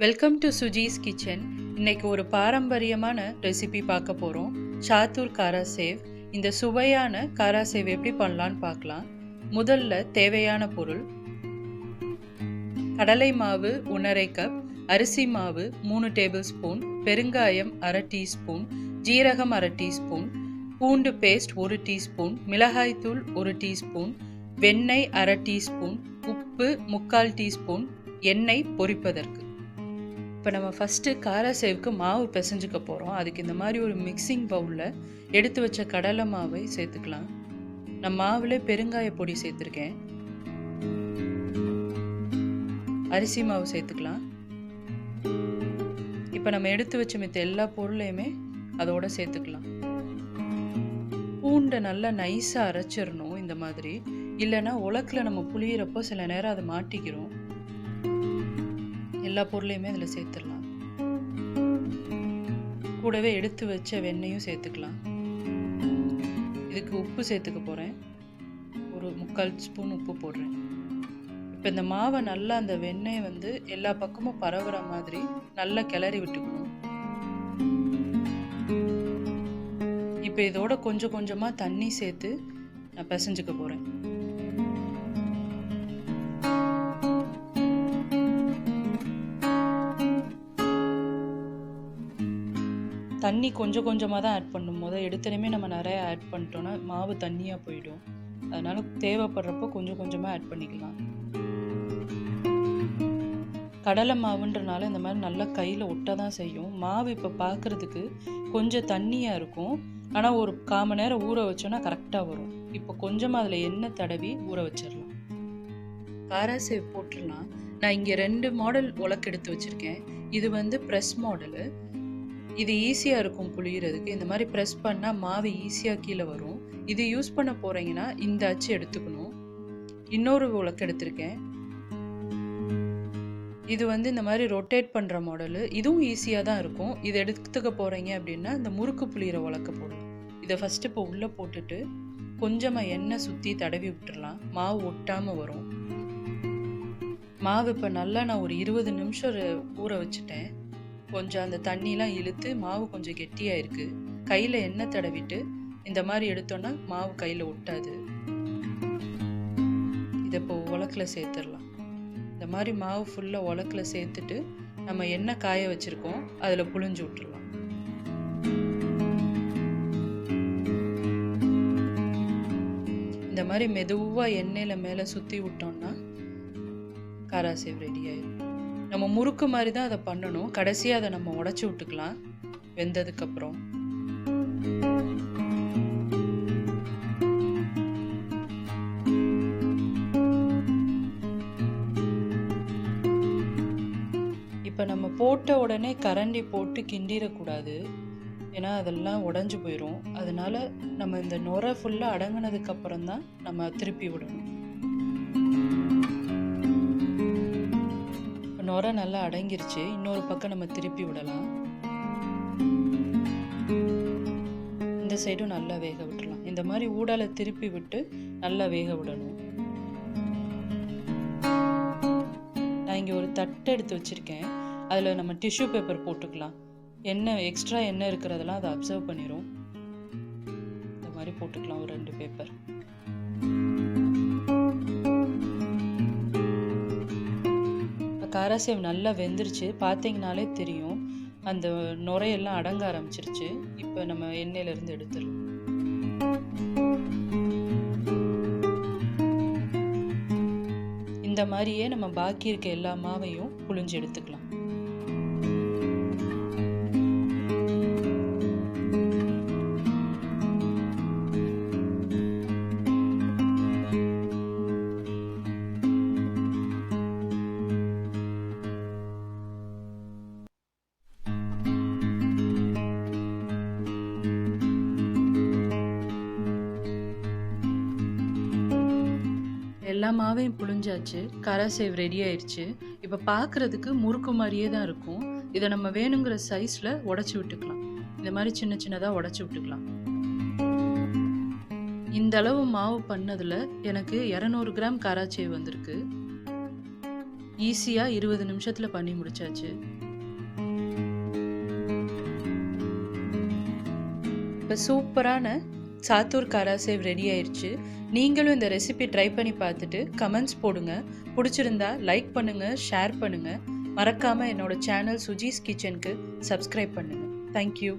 Welcome to Sujis kitchen இன்னைக்கு ஒரு பாரம்பரியமான ரெசிபி பார்க்க போகிறோம் சாத்தூர் காரா சேவ். இந்த சுவையான காரா சேவ் எப்படி பண்ணலான்னு பார்க்கலாம். முதல்ல தேவையான பொருள். கடலை மாவு ஒன்றரை கப் அரிசி மாவு மூணு டேபிள் ஸ்பூன் பெருங்காயம் அரை டீஸ்பூன் ஜீரகம் அரை டீஸ்பூன் பூண்டு பேஸ்ட் ஒரு டீஸ்பூன் மிளகாய்த்தூள் ஒரு டீஸ்பூன் வெண்ணெய் அரை டீஸ்பூன் உப்பு முக்கால் டீஸ்பூன் எண்ணெய் பொரிப்பதற்கு. இப்போ நம்ம ஃபஸ்ட்டு கார சேவுக்கு மாவு பிசைஞ்சுக்க போகிறோம் அதுக்கு இந்த மாதிரி ஒரு மிக்சிங் பவுலில் எடுத்து வச்ச கடலை மாவை சேர்த்துக்கலாம். நான் மாவில் பெருங்காய பொடி சேர்த்துருக்கேன். அரிசி மாவு சேர்த்துக்கலாம். இப்போ நம்ம எடுத்து வச்ச மித்த எல்லா பொருளையுமே அதோட சேர்த்துக்கலாம். பூண்டை நல்லா நைஸாக அரைச்சிடணும் இந்த மாதிரி. இல்லைன்னா உலக்கில் நம்ம புளியிறப்போ சில நேரம் அதை மாட்டிக்கிறோம். எல்லா பொருளையுமே அதில் சேர்த்துடலாம். கூடவே எடுத்து வச்ச வெண்ணையும் சேர்த்துக்கலாம். இதுக்கு உப்பு சேர்த்துக்க போகிறேன் ஒரு முக்கால் ஸ்பூன் உப்பு போடுறேன். இப்போ இந்த மாவை நல்லா அந்த வெண்ணெய் வந்து எல்லா பக்கமும் பரவுற மாதிரி நல்லா கிளறி விட்டுக்கணும். இப்போ இதோட கொஞ்சம் கொஞ்சமாக தண்ணி சேர்த்து நான் பிசைஞ்சுக்க போகிறேன் தண்ணி கொஞ்சம் கொஞ்சமாக தான் ஆட் பண்ணும். போது எடுத்தனையுமே நம்ம நிறைய ஆட் பண்ணிட்டோன்னா மாவு தண்ணியாக போயிடும். அதனால் தேவைப்படுறப்போ கொஞ்சம் கொஞ்சமாக ஆட் பண்ணிக்கலாம். கடலை மாவுன்றனால இந்த மாதிரி நல்லா கையில் ஒட்ட தான் செய்யும். மாவு இப்போ பார்க்குறதுக்கு கொஞ்சம் தண்ணியாக இருக்கும். ஆனால் ஒரு கால் மணி நேரம் ஊற வச்சோன்னா கரெக்டாக வரும். இப்போ கொஞ்சமாக அதில் எண்ணெய் தடவி ஊற வச்சிடலாம். காராசேவ் போட்டுடலாம் நான் இங்கே ரெண்டு மாடல் உலக்கு எடுத்து வச்சுருக்கேன். இது வந்து ப்ரெஸ் மாடலு இது ஈஸியாக இருக்கும் புளியறதுக்கு இந்த மாதிரி ப்ரெஸ் பண்ணால் மாவு ஈஸியாக கீழே வரும். இது யூஸ் பண்ண போகிறீங்கன்னா இந்த அச்சு எடுத்துக்கணும். இன்னொரு உலக்கு எடுத்திருக்கேன். இது வந்து இந்த மாதிரி ரொட்டேட் பண்ணுற மாடலு இதுவும் ஈஸியாக தான் இருக்கும். இது எடுத்துக்க போகிறீங்க அப்படின்னா இந்த முறுக்கு புளியிற உலக்க போடலாம். இதை ஃபஸ்ட்டு இப்போ உள்ளே போட்டுட்டு கொஞ்சமாக எண்ணெய் சுற்றி தடவி விட்டுடலாம் மாவு ஒட்டாமல் வரும். மாவு இப்போ நல்லா நான் ஒரு இருபது நிமிஷம் ஊற வச்சுட்டேன். கொஞ்சம் அந்த தண்ணிலாம் இழுத்து மாவு கொஞ்சம் கெட்டியாக இருக்குது கையில் எண்ணெய் தடவிட்டு இந்த மாதிரி எடுத்தோன்னா மாவு கையில் ஒட்டாது. இதை இப்போ உலக்கில் சேர்த்துடலாம். இந்த மாதிரி மாவு ஃபுல்லாக உலக்கில் சேர்த்துட்டு நம்ம எண்ணெய் காய வச்சுருக்கோம். அதில் புழிஞ்சு விட்டுறலாம். இந்த மாதிரி மெதுவாக எண்ணெயில் மேலே சுற்றி விட்டோம்னா காராசேவ் ரெடி ஆயிடும் நம்ம முறுக்கு மாதிரி தான் அதை பண்ணணும். கடைசியாக அதை நம்ம உடச்சி விட்டுக்கலாம். வெந்ததுக்கப்புறம். இப்போ நம்ம போட்ட உடனே கரண்டி போட்டு கிண்டிடக்கூடாது. ஏன்னா அதெல்லாம் உடஞ்சி போயிடும் அதனால நம்ம இந்த நுரை ஃபுல்லாக அடங்கினதுக்கப்புறம் தான் நம்ம திருப்பி விடணும். நுரை நல்லா அடங்கிருச்சு. இன்னொரு பக்கம் நம்ம திருப்பி விடலாம். இந்த சைடும் நல்லா வேக விட்டுலாம் இந்த மாதிரி ஊடால திருப்பி விட்டு நல்லா வேக விடணும். நான் இங்கே ஒரு தட்டை எடுத்து வச்சுருக்கேன். அதில் நம்ம டிஷ்யூ பேப்பர் போட்டுக்கலாம். என்ன எக்ஸ்ட்ரா என்ன இருக்கிறதெல்லாம் அதை அப்சர்வ் பண்ணிடும் இந்த மாதிரி போட்டுக்கலாம் ஒரு ரெண்டு பேப்பர் காராசேவ் நல்லா வெந்துருச்சு. பார்த்தீங்கனாலே தெரியும். அந்த நுரையெல்லாம் அடங்க ஆரம்பிச்சிருச்சு. இப்போ நம்ம எண்ணெயிலேருந்து எடுத்துடலாம். இந்த மாதிரியே நம்ம பாக்கி இருக்க எல்லா மாவையும் புழிஞ்சு எடுத்துக்கலாம். எல்லா மாவையும் புழிஞ்சாச்சு கராசேவ் ரெடி ஆயிடுச்சு இப்போ பார்க்குறதுக்கு முறுக்கு மாதிரியே தான் இருக்கும். இதை நம்ம வேணுங்கிற சைஸில் உடச்சி விட்டுக்கலாம். இந்த மாதிரி சின்ன சின்னதாக உடச்சி விட்டுக்கலாம். இந்த அளவு மாவு பண்ணதில் எனக்கு இரநூறு கிராம் கராச்சேவ் வந்திருக்கு. ஈஸியாக இருபது நிமிஷத்தில் பண்ணி முடிச்சாச்சு. இப்போ சூப்பரான சாத்தூர் காராசேவ் ரெடி ஆயிடுச்சு நீங்களும் இந்த ரெசிபி ட்ரை பண்ணி பார்த்துட்டு கமெண்ட்ஸ் போடுங்க. பிடிச்சிருந்தா லைக் பண்ணுங்கள் ஷேர் பண்ணுங்கள் மறக்காமல் என்னோட சேனல் சுஜீஸ் கிச்சனுக்கு சப்ஸ்கிரைப் பண்ணுங்கள் தேங்க்யூ